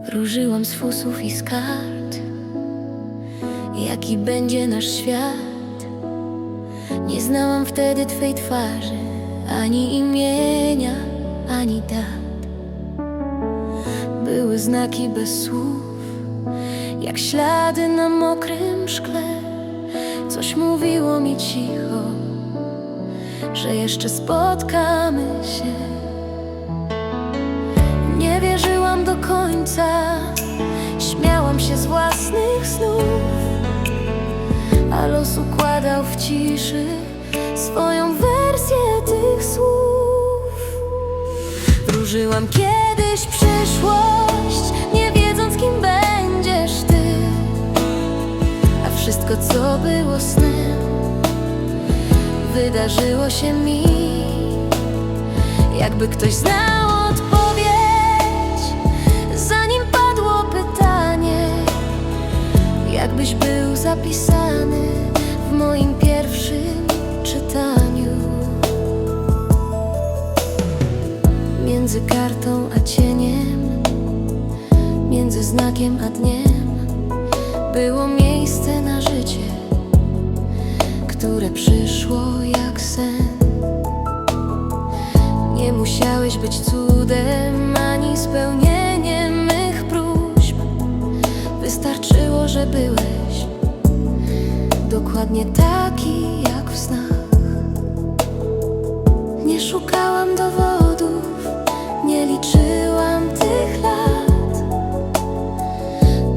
Wróżyłam z fusów i z kart. Jaki będzie nasz świat? Nie znałam wtedy Twej twarzy Ani imienia, ani dat. Były znaki bez słów Jak ślady na mokrym szkle. Coś mówiło mi cicho Że jeszcze spotkamy się końca, śmiałam się z własnych snów, a los układał w ciszy swoją wersję tych słów. Wróżyłam kiedyś przyszłość, nie wiedząc kim będziesz ty, a wszystko co było snem, wydarzyło się mi. Jakby ktoś znał odpowiedź, zapisany w moim pierwszym czytaniu. Między kartą a cieniem, między znakiem a dniem, było miejsce na życie, które przyszło jak sen. Nie musiałeś być cudem ani spełnieniem dokładnie taki jak w snach. Nie szukałam dowodów, nie liczyłam tych lat.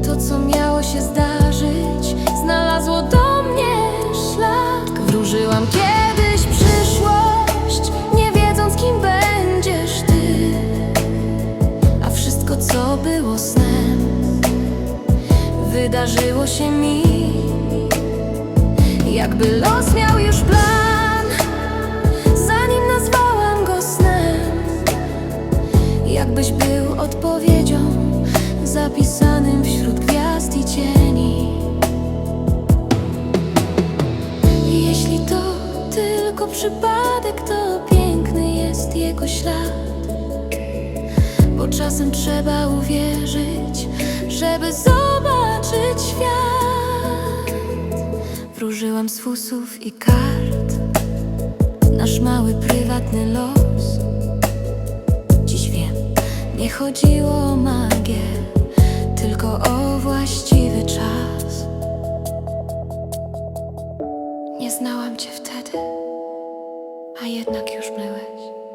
To, co miało się zdarzyć, znalazło do mnie szlak. Wróżyłam kiedyś przyszłość, nie wiedząc, kim będziesz ty. A wszystko, co było snem, wydarzyło się mi. Jakby los miał już plan, zanim nazwałam go snem. Jakbyś był odpowiedzią zapisanym wśród gwiazd i cieni. Jeśli to tylko przypadek, to piękny jest jego ślad. Bo czasem trzeba uwierzyć, żeby zobaczyć świat. Wróżyłam z fusów i kart nasz mały prywatny los. Dziś wiem, nie chodziło o magię, tylko o właściwy czas. Nie znałam cię wtedy, a jednak już byłeś.